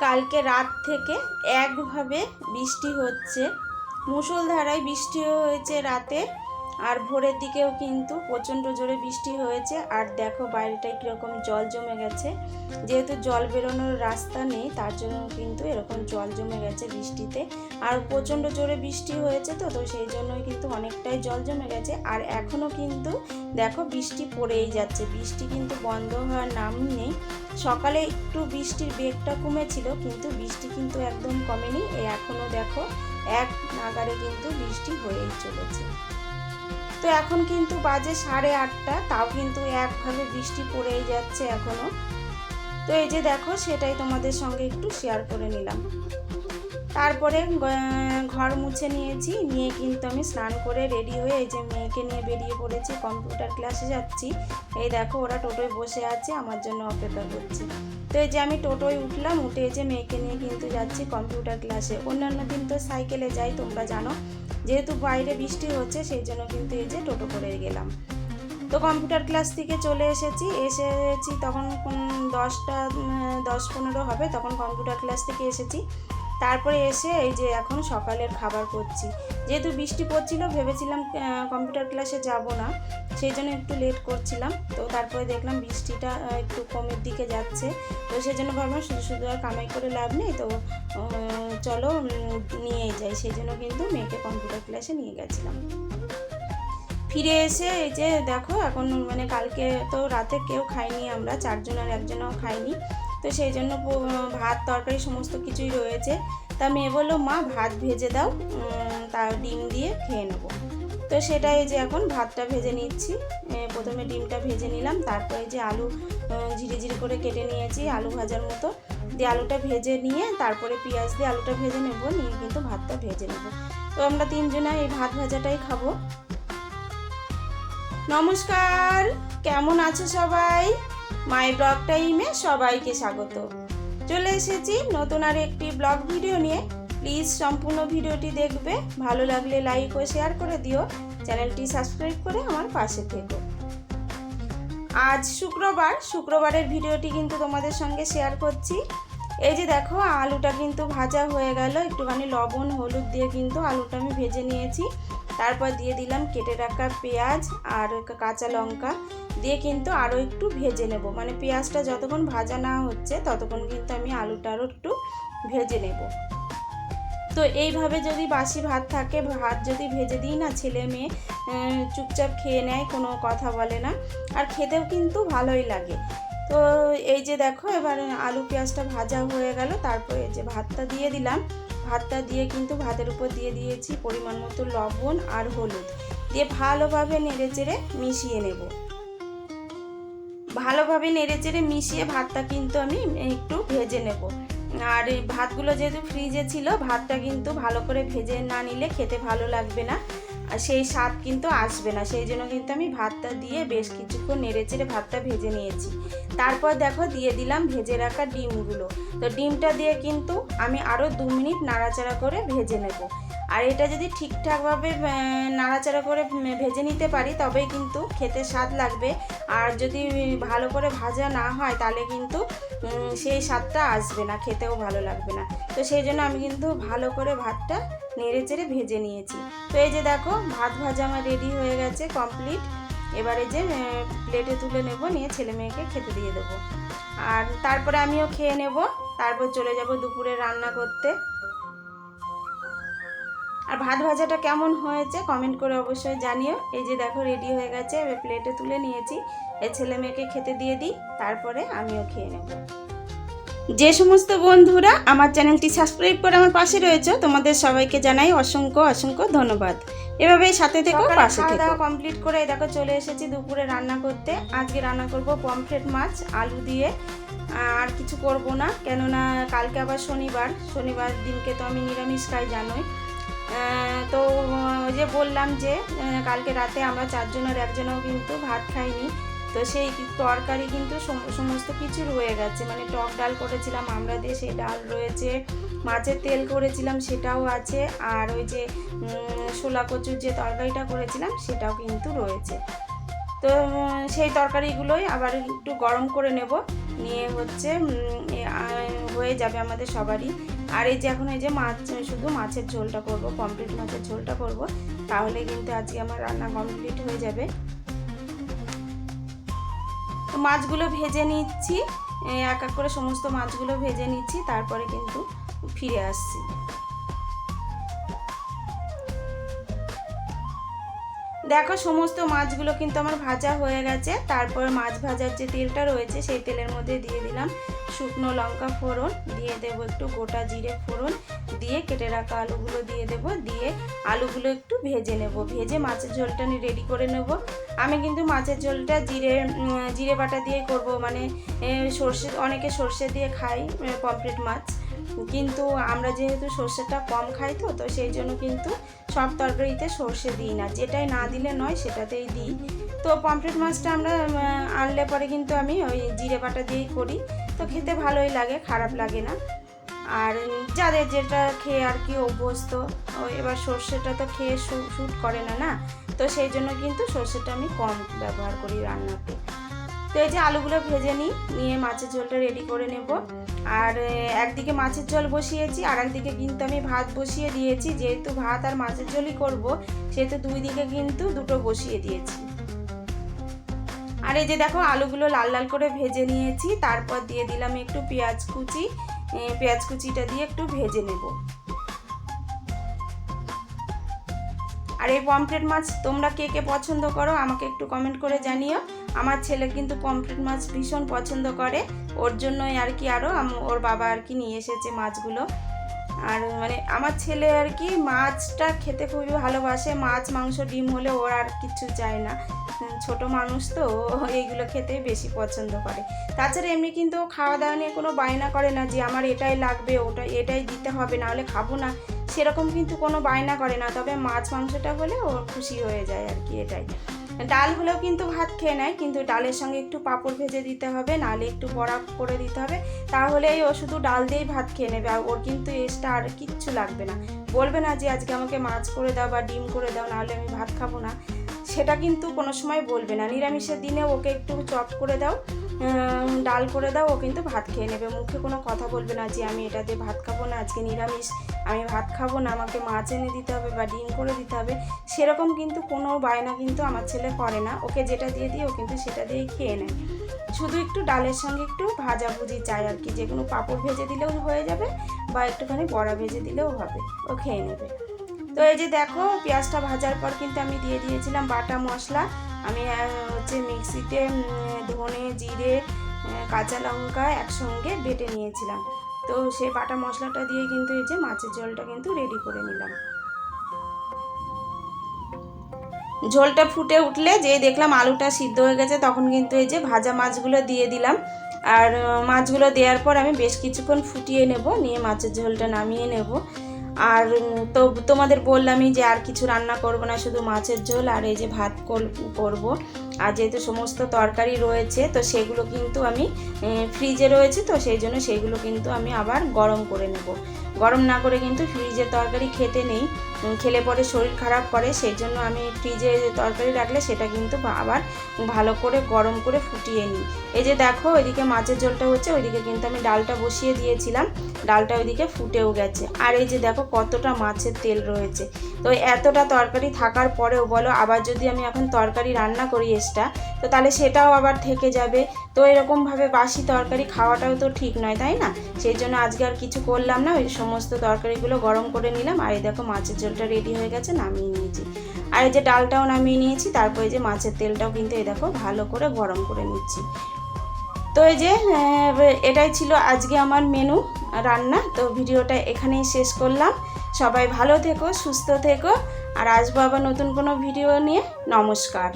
কালকে রাত থেকে একভাবে বৃষ্টি হচ্ছে। মুষলধারায় বৃষ্টিও হয়েছে রাতে। আর ভোরের দিকেও কিন্তু প্রচণ্ড জোরে বৃষ্টি হয়েছে। আর দেখো বাইরেটায় কীরকম জল জমে গেছে। যেহেতু জল বেরোনোর রাস্তা নেই, তার জন্য কিন্তু এরকম জল জমে গেছে বৃষ্টিতে। আর প্রচণ্ড জোরে বৃষ্টি হয়েছে তো তো সেই জন্যই কিন্তু অনেকটাই জল জমে গেছে। আর এখনও কিন্তু দেখো বৃষ্টি পড়েই যাচ্ছে। বৃষ্টি কিন্তু বন্ধ হওয়ার নাম নেই। সকালে একটু বৃষ্টির বেগটা কমেছিল, কিন্তু বৃষ্টি কিন্তু একদম কমেনি। এখনও দেখো এক নাগারে কিন্তু বৃষ্টি হয়েই চলেছে। তো এখন কিন্তু বাজে সাড়ে আটটা, তাও কিন্তু একভাবে বৃষ্টি পড়েই যাচ্ছে এখনও। তো এই যে দেখো, সেটাই তোমাদের সঙ্গে একটু শেয়ার করে নিলাম। তারপরে ঘর মুছে নিয়েছি, নিয়ে কিন্তু আমি স্নান করে রেডি হয়ে এই যে মেয়েকে নিয়ে বেরিয়ে পড়েছি কম্পিউটার ক্লাসে যাচ্ছি। এই দেখো, ওরা টোটোয় বসে আছে, আমার জন্য অপেক্ষা করছে। তো এই যে আমি টোটোয় উঠলাম, উঠে এই যে মেয়েকে নিয়ে কিন্তু যাচ্ছি কম্পিউটার ক্লাসে অন্যান্য দিন তো সাইকেলে যাই, তোমরা জানো। যেহেতু বাইরে বৃষ্টি হচ্ছে, সেই জন্য কিন্তু এই যে টোটো করে গেলাম। তো কম্পিউটার ক্লাস থেকে চলে এসেছি। এসেছি তখন দশটা দশ পনেরো হবে, তখন কম্পিউটার ক্লাস থেকে এসেছি। তারপরে এসে এই যে এখন সকালের খাবার করছি। যেহেতু বৃষ্টি পড়ছিল, ভেবেছিলাম কম্পিউটার ক্লাসে যাব না, সেই জন্য একটু লেট করছিলাম। তো তারপরে দেখলাম বৃষ্টিটা একটু কমের দিকে যাচ্ছে। তো সেই জন্য ভাবলাম শুধু শুধু আর কামাই করে লাভ নেই, তো চলো নিয়ে যাই। সেই জন্য কিন্তু মেয়েকে কম্পিউটার ক্লাসে নিয়ে গেছিলাম। ফিরে এসে এই যে দেখো, এখন মানে কালকে তো রাতে কেউ খাইনি আমরা, চারজন আর একজনও খাইনি তো সেই জন্য ভাত তরকারি সমস্ত কিছুই রয়েছে। তা মেয়ে বলল, মা, ভাত ভেজে দাও তার ডিম দিয়ে খেয়ে নেব। তো সেটাই যে এখন ভাতটা ভেজে নিচ্ছি। প্রথমে ডিমটা ভেজে নিলাম, তারপরে যে আলু ঝিরি ঝিরি করে কেটে নিয়েছি আলু ভাজার মতো। দিয়ে আলুটা ভেজে নিয়ে তারপরে পেঁয়াজ দিয়ে আলুটা ভেজে নেব, নিয়ে কিন্তু ভাতটা ভেজে নেব। তো আমরা তিনজনা এই ভাত ভাজাটাই খাব। নমস্কার, কেমন আছো সবাই? মাই ব্লগ টাইমে সবাইকে স্বাগত। চলে এসেছি নতুন আর একটি ব্লগ ভিডিও নিয়ে। প্লিজ সম্পূর্ণ ভিডিওটি দেখবে। ভালো লাগলে লাইক ও শেয়ার করে দিও। চ্যানেলটি সাবস্ক্রাইব করে আমার পাশে থেকো। আজ শুক্রবার, শুক্রবারের ভিডিওটি কিন্তু তোমাদের সঙ্গে শেয়ার করছি। এই যে দেখো, আলুটা কিন্তু ভাজা হয়ে গেল। একটুখানি লবণ, হলুদ দিয়ে কিন্তু আলুটা আমি ভেজে নিয়েছি। তারপর দিয়ে দিলাম কেটে রাখা পেঁয়াজ আর কাঁচা লঙ্কা। দিয়ে কিন্তু আরও একটু ভেজে নেব। মানে পেঁয়াজটা যতক্ষণ ভাজা না হচ্ছে, ততক্ষণ কিন্তু আমি আলুটা আরও একটু ভেজে নেব। তো এইভাবে যদি বাসি ভাত থাকে, ভাত যদি ভেজে দিই না, ছেলে মেয়ে চুপচাপ খেয়ে নেয়, কোনো কথা বলে না। আর খেতেও কিন্তু ভালোই লাগে। তো এই যে দেখো, এবার আলু পেঁয়াজটা ভাজা হয়ে গেল। তারপরে যে ভাতটা দিয়ে দিলাম। ভাতটা দিয়ে কিন্তু ভাতের উপর দিয়ে দিয়েছি পরিমাণ মতো লবণ আর হলুদ। দিয়ে ভালোভাবে নেড়ে চেড়ে মিশিয়ে নেব। ভালোভাবে নেড়ে চেড়ে মিশিয়ে ভাতটা কিন্তু আমি একটু ভেজে নেব। আর ভাতগুলো যেহেতু ফ্রিজে ছিল, ভাতটা কিন্তু ভালো করে ভেজে না নিলে খেতে ভালো লাগবে না। আর সেই স্বাদ কিন্তু আসবে না। সেই জন্য কিন্তু আমি ভাতটা দিয়ে বেশ কিছুক্ষণ নেড়ে চেড়ে ভাতটা ভেজে নিয়েছি। তারপর দেখো দিয়ে দিলাম ভেজে রাখা ডিমগুলো। তো ডিমটা দিয়ে কিন্তু আমি আরও দু মিনিট নাড়াচাড়া করে ভেজে নেব। আর এটা যদি ঠিকঠাকভাবে নাড়াচাড়া করে ভেজে নিতে পারি, তবেই কিন্তু খেতে স্বাদ লাগবে। আর যদি ভালো করে ভাজা না হয়, তাহলে কিন্তু সেই স্বাদটা আসবে না, খেতেও ভালো লাগবে না। তো সেই জন্য আমি কিন্তু ভালো করে ভাতটা নেড়ে চেড়ে ভেজে নিয়েছি। তো এই যে দেখো, ভাত ভাজা আমার রেডি হয়ে গেছে কমপ্লিট এবারে যে প্লেটে তুলে নেব, নিয়ে ছেলে মেয়েকে খেতে দিয়ে দেবো। আর তারপরে আমিও খেয়ে নেব। তারপর চলে যাব দুপুরে রান্না করতে। ভাত ভাজাটা কেমন হয়েছে কমেন্ট করে অবশ্যই জানিও। এই যে দেখো রেডি হয়ে গেছে এবার প্লেটে তুলে নিয়েছি। এই ছেলে মেয়েকে খেতে দিয়ে দিই তারপরে আমিও খেয়ে নেব। যে সমস্ত বন্ধুরা আমার চ্যানেলটি সাবস্ক্রাইব করে আমার পাশে রয়েছে তোমাদের সবাইকে জানাই অসংখ্য অসংখ্য ধন্যবাদ। এভাবেই সাথে থেকে পাশে থেকো। কমপ্লিট করে দেখো চলে এসেছি দুপুরে রান্না করতে। আজকে রান্না করব পমফ্রেট মাছ আলু দিয়ে। আর কিছু করব না কেননা কালকে আবার শনিবার। শনিবার দিনকে তো আমি নিরামিষ খাই জানোই। তো, ওই যে বললাম যে কালকে রাতে আমরা চারজনের একজনও কিন্তু ভাত খাইনি। তো সেই তরকারি কিন্তু সমস্ত কিছু রয়ে গেছে। মানে টক ডাল করেছিলাম, আমরা দিয়ে সেই ডাল রয়েছে। মাছের তেল করেছিলাম, সেটাও আছে। আর ওই যে শোলা কচুর যে তরকারিটা করেছিলাম, সেটাও কিন্তু রয়েছে। তো সেই তরকারিগুলোই আবার একটু গরম করে নেব। নিয়ে হচ্ছে হয়ে যাবে আমাদের সবারই। আর এই যে এখন এই যে মাছ, শুধু মাছের ঝোলটা করব কমপ্লিট মাছের ঝোলটা করব, তাহলে কিন্তু আজকে আমার রান্না কমপ্লিট হয়ে যাবে। তো মাছগুলো ভেজে নিচ্ছি এক এক করে সমস্ত মাছগুলো ভেজে নিচ্ছি, তারপরে কিন্তু ফিরে আসছি। দেখো সমস্ত মাছগুলো কিন্তু আমার ভাজা হয়ে গেছে, তারপর মাছ ভাজার যে তেলটা রয়েছে, সেই তেলের মধ্যে দিয়ে দিলাম শুকনো লঙ্কা ফোড়ন, দিয়ে দেবো একটু গোটা জিরে ফোড়ন, দিয়ে কেটে রাখা আলুগুলো দিয়ে দেব, দিয়ে আলুগুলো একটু ভেজে নেব। ভেজে মাছের ঝোলটা আমি রেডি করে নেব। আমি কিন্তু মাছের ঝোলটা জিরে জিরে বাটা দিয়ে করব মানে সর্ষে, অনেকে সর্ষে দিয়ে খাই পমফ্রেট মাছ। কিন্তু আমরা যেহেতু সর্ষেটা কম খাই তো তো সেই জন্য কিন্তু সব তরকারিতে সর্ষে দিই না। যেটাই না দিলে নয়, সেটাতেই দিই। তো পমফ্রেট মাছটা আমরা আনলে পরে কিন্তু আমি ওই জিরে বাটা দিয়েই করি। তো খেতে ভালোই লাগে, খারাপ লাগে না। আর যাদের যেটা খেয়ে আর কি অভ্যস্ত এবার সর্ষেটা তো খেয়ে শ্যুট করে না না? তো সেই জন্য কিন্তু সর্ষেটা আমি কম ব্যবহার করি রান্নাতে। তো এই যে আলুগুলো ভেজে নিই, নিয়ে মাছের ঝোলটা রেডি করে নেব। আর একদিকে মাছের ঝোল বসিয়েছি আর একদিকে কিন্তু আমি ভাত বসিয়ে দিয়েছি। যেহেতু ভাত আর মাছের ঝোলই করব, সেহেতু দুই দিকে কিন্তু দুটো বসিয়ে দিয়েছি। আর এই যে দেখো আলুগুলো লাল লাল করে ভেজে নিয়েছি, তারপর দিয়ে দিলাম একটু পেঁয়াজ কুচি। পেঁয়াজ কুচিটা দিয়ে একটু ভেজে নেব। আর এই পমফ্রেট মাছ তোমরা কে কে পছন্দ করো আমাকে একটু কমেন্ট করে জানিও। আমার ছেলে কিন্তু পমফ্রেট মাছ ভীষণ পছন্দ করে। ওর জন্যই আর কি আরও ওর বাবা আর কি নিয়ে এসেছে মাছগুলো। আর মানে আমার ছেলে আর কি মাছটা খেতে খুবই ভালোবাসে। মাছ, মাংস, ডিম হলে ওর আর কিছু চায় না। ছোট মানুষ তো এইগুলো খেতে বেশি পছন্দ করে। তাছাড়া এমনি কিন্তু খাওয়া দাওয়া নিয়ে কোনো বায়না করে না যে আমার এটাই লাগবে, ওটা, এটাই দিতে হবে, না হলে খাব না। সেরকম কিন্তু কোনো বায়না করে না। তবে মাছ, মাংসটা হলে ও খুশি হয়ে যায় আর কি এটাই। ডাল হলেও কিন্তু ভাত খেয়ে নেয়, কিন্তু ডালের সঙ্গে একটু পাঁপড় ভেজে দিতে হবে, নাহলে একটু বড়া করে দিতে হবে, তাহলে ও শুধু ডাল দিয়েই ভাত খেয়ে নেবে, আর ওর কিন্তু এসটা আর কিচ্ছু লাগবে না। বলবে না যে আজকে আমাকে মাছ করে দাও বা ডিম করে দাও, নাহলে আমি ভাত খাব না। সেটা কিন্তু কোনো সময় বলবে না। নিরামিষের দিনে ওকে একটু চপ করে দাও ডাল করে দাও, ও কিন্তু ভাত খেয়ে নেবে। মুখে কোনো কথা বলবে না যে আমি এটা দিয়ে ভাত খাব না, আজকে নিরামিষ। আমি ভাত খাব না, আমাকে মাছ এনে দিতে হবে বা ডিম করে দিতে হবে। সেরকম কিন্তু কোনো বায়না কিন্তু আমার ছেলে করে না। ওকে যেটা দিয়ে দিই, ও কিন্তু সেটা দিয়েই খেয়ে নেয়। শুধু একটু ডালের সঙ্গে একটু ভাজাভুজি চাই আর কি। যে কোনো পাঁপড় ভেজে দিলেও হয়ে যাবে বা একটুখানি বড়া ভেজে দিলেও হবে। ও খেয়ে নেবে। তো এই যে দেখো, পেঁয়াজটা ভাজার পর কিন্তু আমি দিয়ে দিয়েছিলাম বাটা মশলা। আমি হচ্ছে মিক্সিতে ধনে, জিরে কাঁচা লঙ্কা একসঙ্গে বেটে নিয়েছিলাম। তো সেই বাটা মশলাটা দিয়ে কিন্তু এই যে মাছের ঝোলটা কিন্তু রেডি করে নিলাম। ঝোলটা ফুটে উঠলে যে দেখলাম আলুটা সিদ্ধ হয়ে গেছে, তখন কিন্তু এই যে ভাজা মাছগুলো দিয়ে দিলাম। আর মাছগুলো দেওয়ার পর আমি বেশ কিছুক্ষণ ফুটিয়ে নেব, নিয়ে মাছের ঝোলটা নামিয়ে নেব। আর তো তোমাদের বললামই যে আর কিছু রান্না করব না, শুধু মাছের ঝোল আর এই যে ভাত কর- করব। আর যেহেতু সমস্ত তরকারি রয়েছে, তো সেগুলো কিন্তু আমি ফ্রিজে রয়েছে, তো সেই জন্য সেগুলো কিন্তু আমি আবার গরম করে নেব। গরম না করে কিন্তু ফ্রিজের তরকারি খেতে নেই। খেলে পরে শরীর খারাপ করে সেই জন্য আমি ফ্রিজে তরকারি রাখলে সেটা কিন্তু আবার ভালো করে গরম করে ফুটিয়ে নিই। এই যে দেখো, ওইদিকে মাছের ঝোলটা হচ্ছে, ওইদিকে কিন্তু আমি ডালটা বসিয়ে দিয়েছিলাম। ডালটা ওইদিকে ফুটেও গেছে। আর এই যে দেখো কতটা মাছের তেল রয়েছে। তো এতটা তরকারি থাকার পরেও বলো, আবার যদি আমি এখন তরকারি রান্না করি এক্সট্রা তো তাহলে সেটাও আবার থেকে যাবে। তো এরকমভাবে বাসি তরকারি খাওয়াটাও তো ঠিক নয়, তাই না? সেই জন্য আজকে আর কিছু করলাম না, ওই সমস্ত তরকারিগুলো গরম করে নিলাম। আর এই দেখো মাছের ঝোলটা রেডি হয়ে গেছে, নামিয়ে নিয়েছি। আর এই যে ডালটাও নামিয়ে নিয়েছি, তারপরে যে মাছের তেলটাও কিন্তু এই দেখো ভালো করে গরম করে নিচ্ছি। তো এই যে এটাই ছিল আজকে আমার মেনু রান্না। তো ভিডিওটা এখানেই শেষ করলাম। সবাই ভালো থেকো, সুস্থ থেকো। আর আসব আবার নতুন কোনো ভিডিও নিয়ে। নমস্কার।